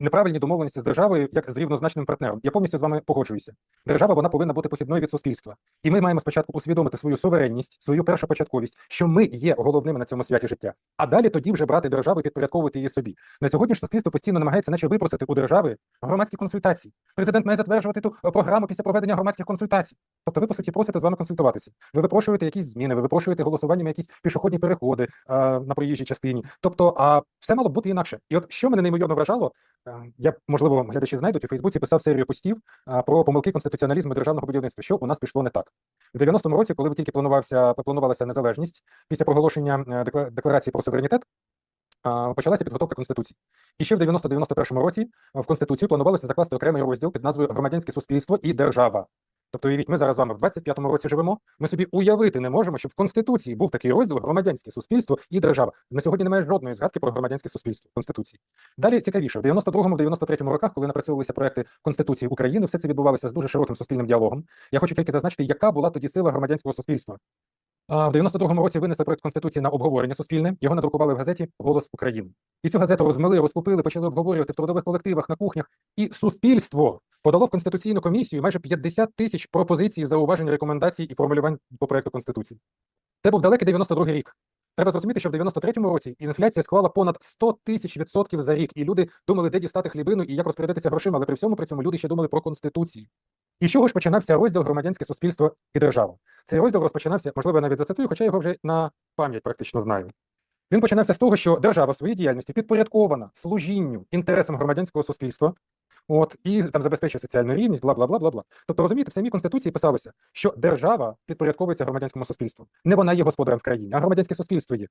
неправильні домовленості з державою як з рівнозначним партнером. Я повністю з вами погоджуюся. Держава вона повинна бути похідною від суспільства, і ми маємо спочатку усвідомити свою суверенність, свою першопочатковість, що ми є головними на цьому святі життя. А далі тоді вже брати державу і підпорядковувати її собі. На сьогодні ж суспільство постійно намагається, наче випросити у держави громадські консультації. Президент має затверджувати ту е, програму після проведення громадських консультацій. Тобто, ви по суті просите з вами консультуватися. Ви випрошуєте якісь зміни, ви випрошуєте голосуванням якісь пішохідні переходи е, на проїжджій частині. Тобто, а все мало б бути інакше. І от що мене неймовірно вражало, я можливо глядачі знайдуть у Фейсбуці писав серію постів е, про помилки конституціоналізму і державного будівництва. Що у нас пішло не так в 90-му році, коли тільки планувався планувалася незалежність після проголошення е, декларації про суверенітет. Почалася підготовка конституції, і ще в 90-91 році е, в конституцію планувалося закласти окремий розділ під назвою Громадянське суспільство і держава. Тобто, уявіть, ми зараз з вами в 25-му році живемо. Ми собі уявити не можемо, щоб в конституції був такий розділ громадянське суспільство і держава. На сьогодні немає жодної згадки про громадянське суспільство в конституції. Далі цікавіше, в 92-му, 93-му роках, коли напрацьовувалися проекти Конституції України, все це відбувалося з дуже широким суспільним діалогом. Я хочу тільки зазначити, яка була тоді сила громадянського суспільства. В 92-му році винесли проект Конституції на обговорення суспільне. Його надрукували в газеті Голос України. І цю газету розмили, розкупили, почали обговорювати в трудових колективах, на кухнях. І суспільство подало в конституційну комісію майже 50 тисяч пропозицій, зауважень, рекомендацій і формулювань по проекту Конституції. Це був далекий 92-й рік. Треба зрозуміти, що в 93-му році інфляція склала понад 100 тисяч відсотків за рік, і люди думали, де дістати хлібину і як розпорядитися грошима, але при всьому при цьому люди ще думали про конституцію. І з чого ж починався розділ громадянське суспільство і держава? Цей розділ розпочинався, можливо, я навіть зацитую, хоча я його вже на пам'ять практично знаю. Він починався з того, що держава в своїй діяльності підпорядкована служінню інтересам громадянського суспільства, от і там забезпечує соціальну рівність, бла бла бла бла бла. Тобто, розумієте, в самій конституції писалося, що держава підпорядковується громадянському суспільству. Не вона є господарем в країні, а громадянське суспільство є.